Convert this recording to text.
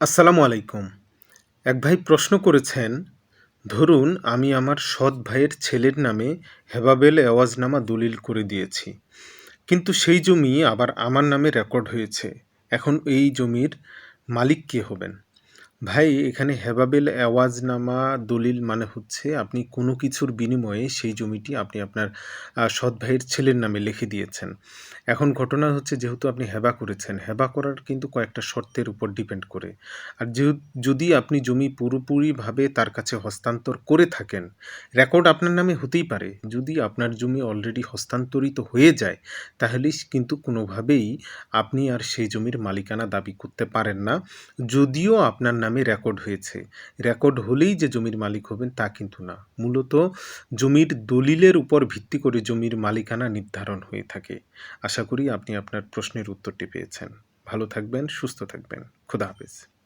আসসালামু আলাইকুম। এক ভাই প্রশ্ন করেছেন, ধরুন আমি আমার সৎ ভাইয়ের ছেলের নামে হেবাবেল এওয়াজনামা দলিল করে দিয়েছি, কিন্তু সেই জমি আবার আমার নামে রেকর্ড হয়েছে, এখন এই জমির মালিক কে হবেন? ভাই, এখানে হেবাবেল এওয়াজনামা দলিল মানে হচ্ছে আপনি কোনো কিছুর বিনিময়ে সেই জমিটি আপনি আপনার সৎ ভাইয়ের ছেলের নামে লিখে দিয়েছেন। এখন ঘটনা হচ্ছে যেহেতু আপনি হেবা করেছেন, হেবা করার কিন্তু কয়েকটা শর্তের উপর ডিপেন্ড করে। আর যদি আপনি জমি পুরোপুরিভাবে তার কাছে হস্তান্তর করে থাকেন, রেকর্ড আপনার নামে হতেই পারে। যদি আপনার জমি অলরেডি হস্তান্তরিত হয়ে যায়, তাহলে কিন্তু কোনোভাবেই আপনি আর সেই জমির মালিকানা দাবি করতে পারেন না। যদিও আপনার নামে রেকর্ড হয়েছে। রেকর্ড হলেই যে জমির মালিক হবেন তা কিন্তু না। মূলত জমির দলিলের উপর ভিত্তি করে জমির মালিকানা নির্ধারণ হয়ে থাকে। আশা করি আপনি আপনার প্রশ্নের উত্তরটি পেয়েছেন। ভালো থাকবেন, সুস্থ থাকবেন। খুদা হাফেজ।